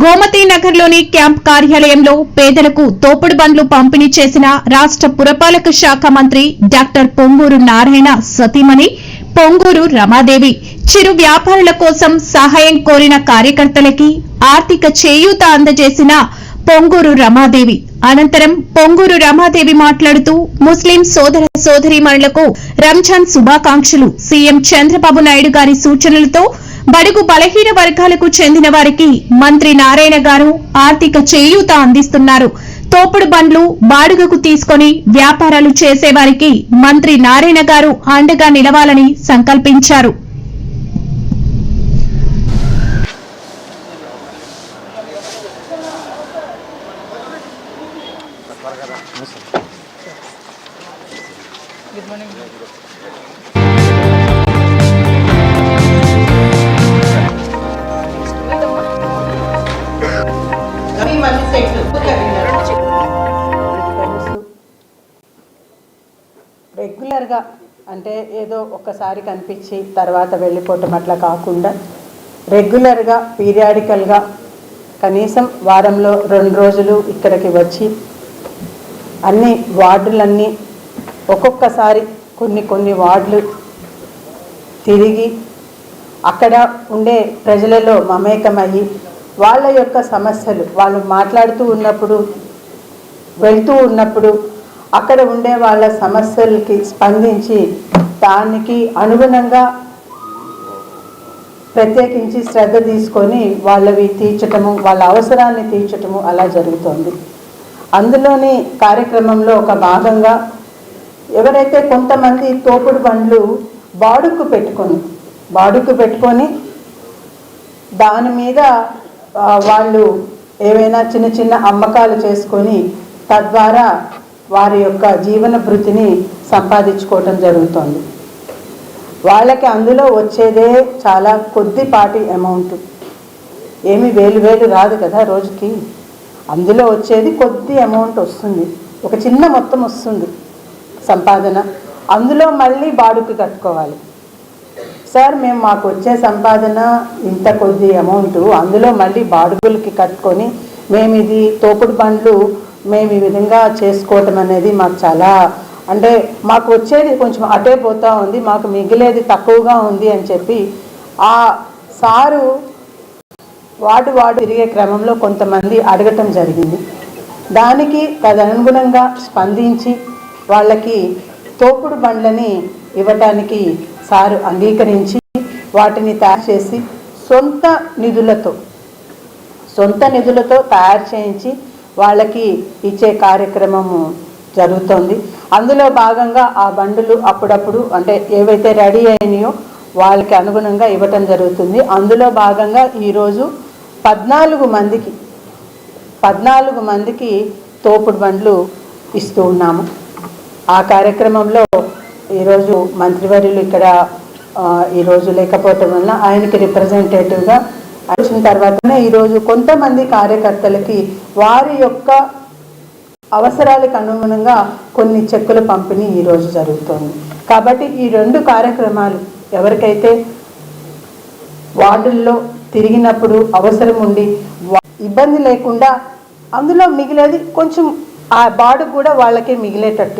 గోమతి నగర్లోని క్యాంప్ కార్యాలయంలో పేదలకు తోపుడు బండ్లు పంపిణీ చేసిన రాష్ట్ర పురపాలక శాఖ మంత్రి డాక్టర్ పొంగూరు నారాయణ సతీమణి పొంగూరు రమాదేవి చిరు వ్యాపారుల కోసం సహాయం కోరిన కార్యకర్తలకి ఆర్థిక చేయూత అందజేసిన పొంగూరు రమాదేవి. అనంతరం పొంగూరు రమాదేవి మాట్లాడుతూ ముస్లిం సోదర సోదరీమణులకు రంజాన్ శుభాకాంక్షలు. సీఎం చంద్రబాబు నాయుడు గారి సూచనలతో బడుగు బలహీన వర్గాలకు చెందిన వారికి మంత్రి నారాయణ గారు ఆర్థిక చేయూత అందిస్తున్నారు. తోపుడు బండ్లు బాడుగకు తీసుకొని వ్యాపారాలు చేసేవారికి మంత్రి నారాయణ గారు అండగా నిలవాలని సంకల్పించారు. Good morning. రెగ్యులర్గా అంటే ఏదో ఒక్కసారి కనిపించి తర్వాత వెళ్ళిపోవటం అట్లా కాకుండా రెగ్యులర్గా పీరియాడికల్గా కనీసం వారంలో రెండు రోజులు ఇక్కడికి వచ్చి అన్ని వార్డులన్నీ ఒక్కొక్కసారి కొన్ని కొన్ని వార్డులు తిరిగి అక్కడ ఉండే ప్రజలలో మమేకమయ్యి వాళ్ళ యొక్క సమస్యలు వాళ్ళు మాట్లాడుతూ ఉన్నప్పుడు వెళ్తూ ఉన్నప్పుడు అక్కడ ఉండే వాళ్ళ సమస్యలకి స్పందించి దానికి అనుగుణంగా ప్రత్యేకించి శ్రద్ధ తీసుకొని వాళ్ళవి తీర్చటము వాళ్ళ అవసరాన్ని తీర్చటము అలా జరుగుతోంది. అందులోని కార్యక్రమంలో ఒక భాగంగా ఎవరైతే కొంతమంది తోపుడు బండ్లు బాడుకు పెట్టుకొని బాడుక్కు పెట్టుకొని దాని మీద వాళ్ళు ఏవైనా చిన్న చిన్న అమ్మకాలు చేసుకొని తద్వారా వారి యొక్క జీవన భృతిని సంపాదించుకోవటం జరుగుతోంది. వాళ్ళకి అందులో వచ్చేదే చాలా కొద్దిపాటి అమౌంట్. ఏమి వేలు వేలు రాదు కదా రోజుకి. అందులో వచ్చేది కొద్ది అమౌంట్ వస్తుంది. ఒక చిన్న మొత్తం వస్తుంది. సంపాదన. అందులో మళ్ళీ బాడుకు కట్టుకోవాలి. సార్ మేము మాకు వచ్చే సంపాదన ఇంత కొద్ది అమౌంట్ అందులో మళ్ళీ బాడుగులకి కట్టుకొని మేము ఇది తోపుడు బండ్లు మేము ఈ విధంగా చేసుకోవటం అనేది మాకు చాలా అంటే మాకు వచ్చేది కొంచెం అటే పోతూ ఉంది మాకు మిగిలేది తక్కువగా ఉంది అని చెప్పి ఆ సారు వాడు వాడు తిరిగే క్రమంలో కొంతమంది అడగటం జరిగింది. దానికి తదనుగుణంగా స్పందించి వాళ్ళకి తోపుడు బండ్లని ఇవ్వటానికి సారు అంగీకరించి వాటిని తయారు చేసి సొంత నిధులతో సొంత నిధులతో తయారు చేయించి వాళ్ళకి ఇచ్చే కార్యక్రమము జరుగుతోంది. అందులో భాగంగా ఆ బండులు అప్పుడప్పుడు అంటే ఏవైతే రెడీ అయినాయో వాళ్ళకి అనుగుణంగా ఇవ్వటం జరుగుతుంది. అందులో భాగంగా ఈరోజు పద్నాలుగు మందికి పద్నాలుగు మందికి తోపుడు బండ్లు ఇస్తూ ఉన్నాము. ఆ కార్యక్రమంలో ఈరోజు మంత్రివర్యులు ఇక్కడ ఈరోజు లేకపోవటం వలన ఆయనకి రిప్రజెంటేటివ్గా వచ్చిన తర్వాతనే ఈరోజు కొంతమంది కార్యకర్తలకి వారి యొక్క అవసరాలకు అనుగుణంగా కొన్ని చెక్కుల పంపిణీ ఈరోజు జరుగుతోంది. కాబట్టి ఈ రెండు కార్యక్రమాలు ఎవరికైతే వార్డుల్లో తిరిగినప్పుడు అవసరం ఉండి ఇబ్బంది లేకుండా అందులో మిగిలేది కొంచెం ఆ బాడు కూడా వాళ్ళకే మిగిలేటట్టు